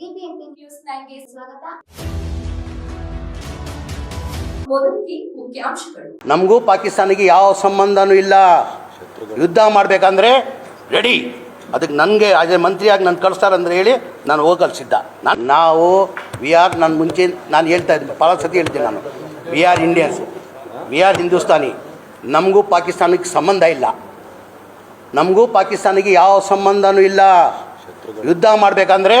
BBMP news ನೈನ್ಗೆ ಸ್ವಾಗತ. ನಮಗೂ ಪಾಕಿಸ್ತಾನಿಗೆ ಯಾವ ಸಂಬಂಧನೂ ಇಲ್ಲ. ಯುದ್ಧ ಮಾಡಬೇಕಂದ್ರೆ ರೆಡಿ ಅದಕ್ಕೆ ನನಗೆ ಅದೇ ಮಂತ್ರಿಯಾಗಿ ನಾನು ಕಳಿಸ್ತಾರಂದ್ರೆ ಹೇಳಿ ನಾನು ಹೋಗಲು ಸಿದ್ಧ. ನಾವು ವಿ ಆರ್ ನಾನು ಮುಂಚೆ ನಾನು ಹೇಳ್ತಾ ಇದ್ದೀನಿ ಭಾಳ ಸತಿ ಹೇಳ್ತೀನಿ ನಾನು. We are Indians we are Hindustani. ನಮಗೂ ಪಾಕಿಸ್ತಾನಕ್ಕೆ ಸಂಬಂಧ ಇಲ್ಲ. ನಮಗೂ ಪಾಕಿಸ್ತಾನಿಗೆ ಯಾವ ಸಂಬಂಧನೂ ಇಲ್ಲ. ಯುದ್ಧ ಮಾಡಬೇಕಂದ್ರೆ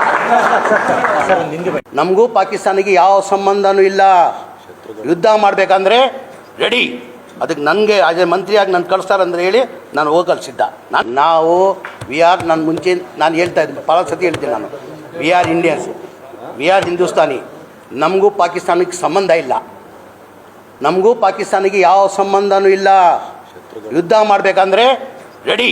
ನಮಗೂ ಪಾಕಿಸ್ತಾನಿಗೆ ಯಾವ ಸಂಬಂಧನೂ ಇಲ್ಲ. ಯುದ್ಧ ಮಾಡಬೇಕಂದ್ರೆ ರೆಡಿ ಅದಕ್ಕೆ ನನಗೆ ಅದೇ ಮಂತ್ರಿಯಾಗಿ ನಾನು ಅಂದರೆ ಹೇಳಿ ನಾನು ಹೋಗಲು ಕಲಿಸಿದ್ದ ನಾನು, ನಾವು ವಿ ಆರ್ ನಾನು ಮುಂಚೆ, ನಾನು ಹೇಳ್ತಾ ಇದ್ದೆ ಭಾಳ ಸತಿ ಹೇಳ್ತೀನಿ ನಾನು. We are Indians we are Hindustani. ನಮಗೂ ಪಾಕಿಸ್ತಾನಕ್ಕೆ ಸಂಬಂಧ ಇಲ್ಲ. ನಮಗೂ ಪಾಕಿಸ್ತಾನಿಗೆ ಯಾವ ಸಂಬಂಧನೂ ಇಲ್ಲ. ಯುದ್ಧ ಮಾಡಬೇಕಂದ್ರೆ ರೆಡಿ